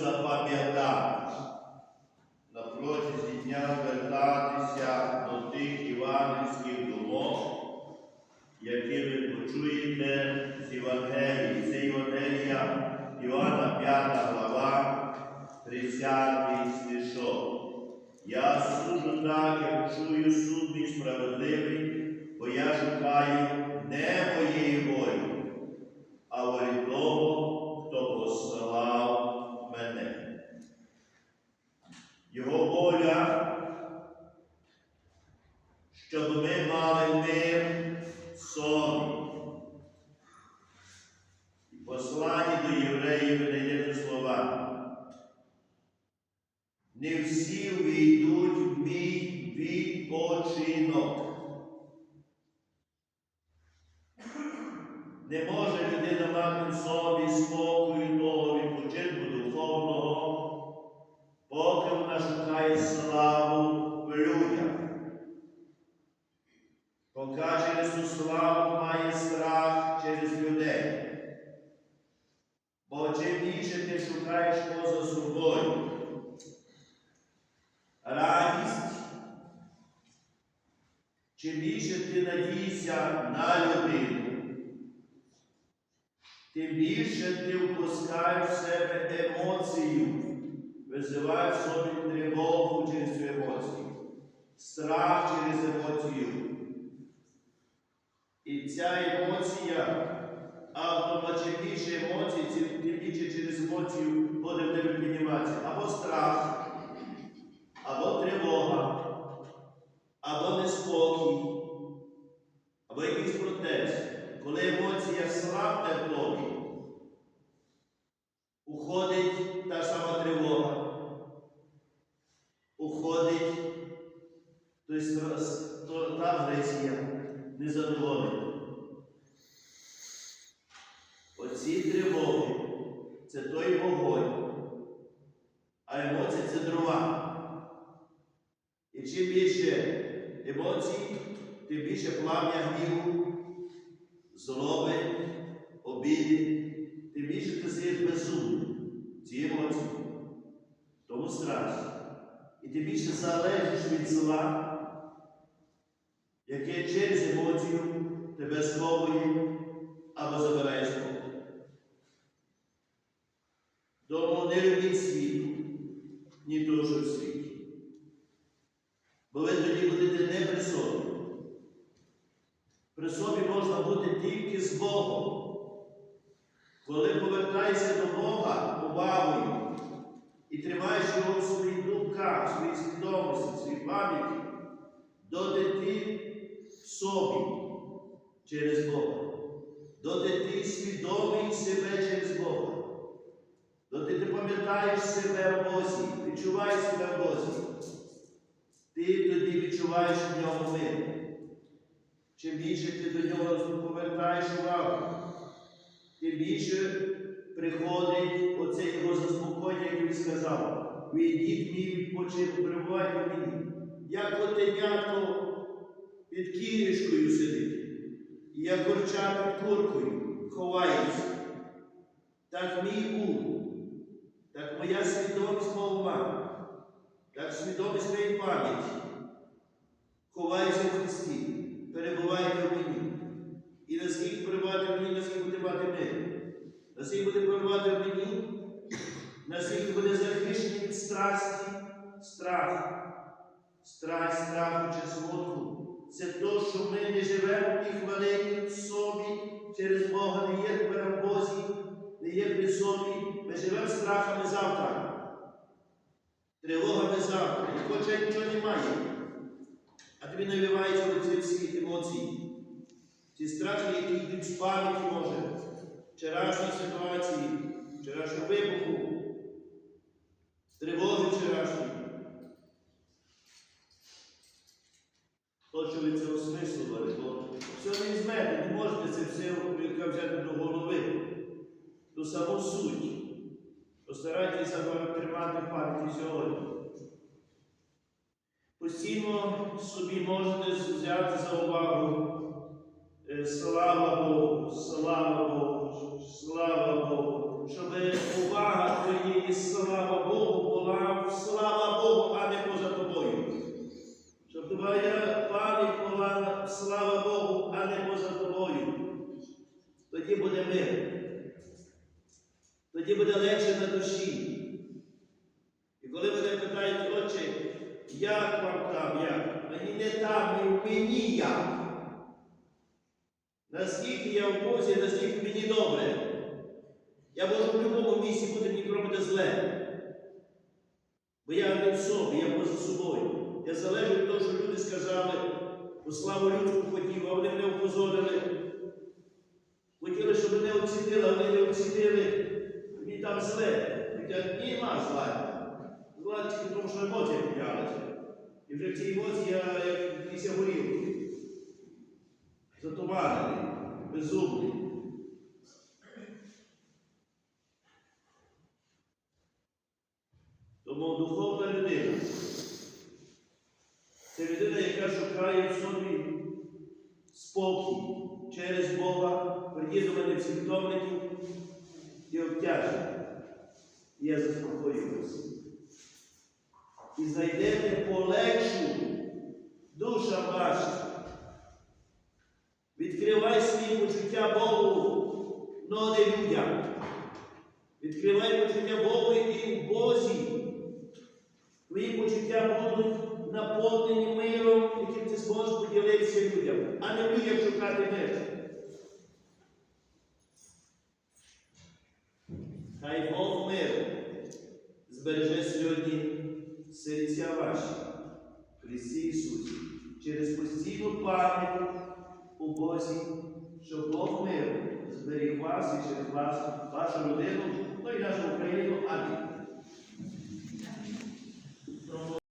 запам'ятати. На протязі дня звертатися до тих іванівських думок, які ви почуєте з Євангелії. Це Євангелія Івана 5 глава, 30 стишок. Я суджу так, як чую суд мій справедливий, бо я шукаю не моєї посланні до євреїв видаєте слова. Не всі війдуть в мій відпочинок. Не може людина мати в собі спокою того відпочинку духовного, поки вона шукає славу в людях. Через цю славу має страх через людей. Бо чим більше ти шукаєш поза собою, радість, чим більше ти надійся на людину, тим більше ти впускаєш в себе емоцію, визиваєш собі тривогу через цю емоцію, страх через емоцію. І ця емоція, автоматично емоцій, тим тим більше через емоцію буде в тебе підніматися. Або страх, або тривога, або неспокій, або якийсь протест. Коли емоція слабне в тобі, уходить та сама тривога, уходить той страс- то- та агресія, незадоволення. Оці тривоги це той вогонь, а емоції це дрова. І чим більше емоцій, тим більше плам'я гніву, злоби, обіди, ти стаєш безумним ці емоції, тому страшно. І тим більше залежиш від зла, яке через емоцію тебе сховує або забирає спокій. Тому не любіть світу, ні що в світі. Бо ви тоді будете не при собі. При собі можна бути тільки з Богом. Коли повертаєшся до Бога повагою і тримаєш його в своїх думках, в своїй свідомості, в своїй пам'яті, доти собі через Бога. Доти ти свідомий себе через Бога. Доти ти пам'ятаєш себе в Бозі, відчуваєш себе в Бозі. Ти тоді відчуваєш в ньому мир. Чим більше ти до нього повертаєш увагу, тим більше приходить оце його заспокоєння, як він сказав. Війдіть мій відпочинок, перебувайте в мені. Як котенятко під кірішкою сидить, як курча під куркою ховається. Так мій ум, так моя свідомість мого так свідомість моєї пам'яті. Ховається в Христі, перебувайте в мені. І наскільки перебувати мені, наскільки буде мати мир. Наскільки буде перебувати мені, наскільки буде захищений від страсті, страх. Страсть, страху чи смутку. Це то, що ми не живемо тій в собі через Бога, не є в Бозі, не є при собі. Ми живемо страхами завтра. Тривогами завтра. І хоча нічого немає. А тобі навівається оці всі емоції. Ці страхи, які йдуть з пам'яті може, вчорашньої ситуації, вчорашнього вибуху, тривоги вчорашньої. Хочу ви це осмислювали, бо все не візьмете, не можете це все взяти до голови, до саму суть. Постарайтеся тримати пам'яті сьогодні. Постійно собі можете взяти за увагу слава Богу, слава Богу, слава Богу. щоб увага твоєї слава Богу була слава Богу, а не поза тобою. Щоб твоя пам'ять була слава Богу, а не поза тобою. Тоді буде мир. Тоді буде легше на душі. І коли мене питають, отче, як вам там, як? Мені не там, мені як. Наскільки я в Бозі, наскільки мені добре. Я можу в будь-якому місці бути, мені робити зле. Бо я не в собі, я поза собою. Я залежу від того, що люди сказали, бо славу людську хотів, а вони мене опозорили. Хотіли, щоб мене оцінили, а вони не оцінили. Мені там зле. Хоча нема зла. Зла тільки тому, що емоція піднялася. І вже в цій емоції я як після горілки. Затуманений, безумний. Тому духовна людина це людина, яка шукає в собі спокій через Бога, всі втомлені і обтяжені. І я заспокоююся. І знайдете полегшу душа ваша. Відкривай свої почуття Богу, но не людям. Відкривай почуття Богу і в Бозі. Твої почуття будуть наповнені миром, яким ти зможеш поділитися людям, а не в людях шукати мир. Хай Бог мир збереже сьогодні серця ваші Христі Ісусі через постійну пам'ять у Бозі, щоб Бог миру зберіг вас і через вас, вашу родину, ну і нашу Україну. Амінь.